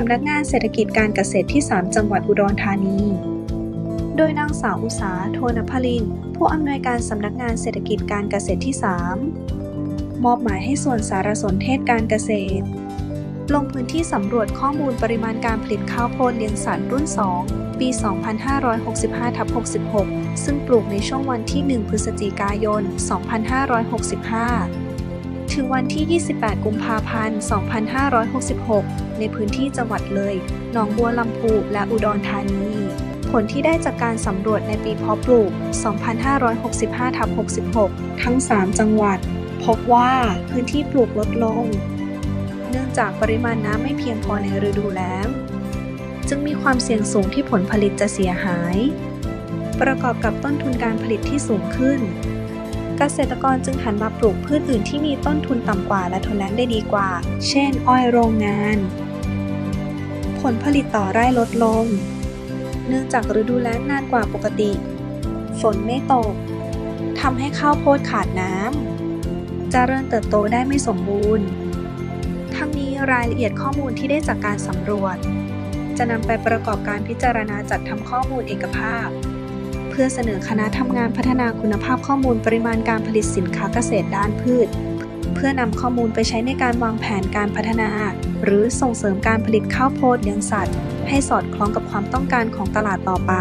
สำนักงานเศรษฐกิจการเกษตรที่ 3 จังหวัดอุดรธานี โดยนางสาวอุษาโทนพลิน ผู้อำนวยการสำนักงานเศรษฐกิจการเกษตรที่ 3 มอบหมายให้ส่วนสารสนเทศการเกษตร ลงพื้นที่สำรวจข้อมูลปริมาณการผลิตข้าวโพดเลี้ยงสัตว์รุ่น 2 ปี 2565ทับ66 ซึ่งปลูกในช่วงวันที่ 1 พฤศจิกายน 2565 ถึงวันที่ 28 กุมภาพันธ์ 2566 ในพื้นที่จังหวัดเลย หนองบัวลำพูและอุดรธานี ผลที่ได้จากการสำรวจในปีเพาะปลูก 2565ทับ66 ทั้ง 3 จังหวัด พบว่าพื้นที่ปลูกลดลง เนื่องจากปริมาณน้ำไม่เพียงพอในฤดูแล้ง จึงมีความเสี่ยงสูงที่ผลผลิตจะเสียหาย ประกอบกับต้นทุนการผลิตที่สูงขึ้น เกษตรกรจึงหันมาปลูกพืชอื่นที่มีต้นทุนต่ำกว่าและทนแล้งได้ดีกว่า เช่น อ้อยโรงงาน ผลผลิตต่อไร่ลดลง เนื่องจากฤดูแล้งนานกว่าปกติ ฝนไม่ตกทำให้ข้าวโพดขาดน้ำจเจริญเติบโตได้ไม่สมบูรณ์ ทั้งนี้รายละเอียดข้อมูลที่ได้จากการสำรวจ จะนำไปประกอบการพิจารณาจัดทำข้อมูลเอกภาพ พื่อเสนอคณะทำงานพัฒนาคุณภาพข้อมูลปริมาณการผลิตสินค้าเกษตรด้านพืช เพื่อนำข้อมูลไปใช้ในการวางแผนการพัฒนา หรือส่งเสริมการผลิตข้าวโพดเลี้ยงสัตว์ ให้สอดคล้องกับความต้องการของตลาดต่อไป